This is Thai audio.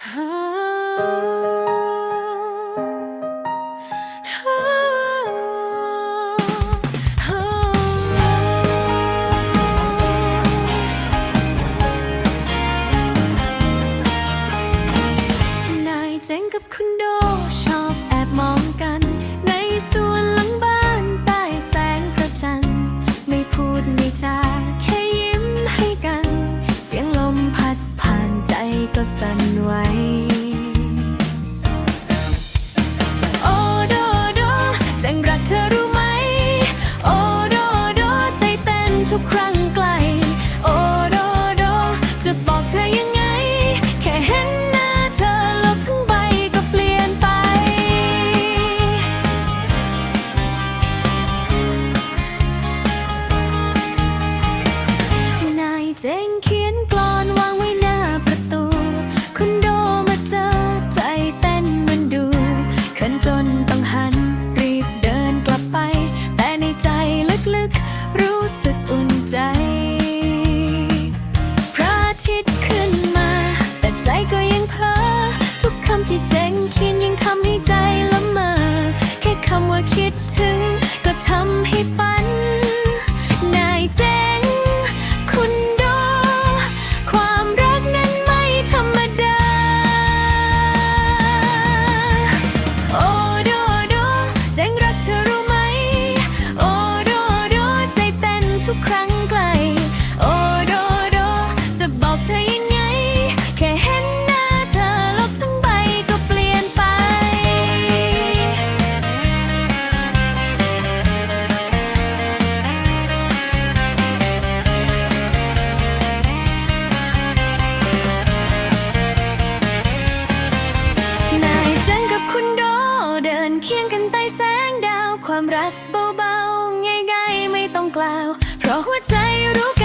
นายเจ๋งกับคุณโดชอบแอบมองกัน ในสวนหลังบ้านใต้แสงพระจันทร์ไม่พูดไม่จาแค่ยิ้มให้กัน เสียงลมพัดผ่านใจก็สั่น กครั้งไกล โอโดโด จะบอกเธอยังไง แค่เห็นหน้าเธอโลกทั้งใบก็เปลี่ยนไป นายเจ๋ง ทุกครั้งไกล โอโดโด จะบอกเธอยังไง แค่เห็นหน้าเธอโลกทั้งใบก็เปลี่ยนไป นายเจังกับคุณโดเดินเคียงกันใต้แสงดาว ความรักเบาๆง่ายๆไม่ต้องกล่าว หัวใจรู้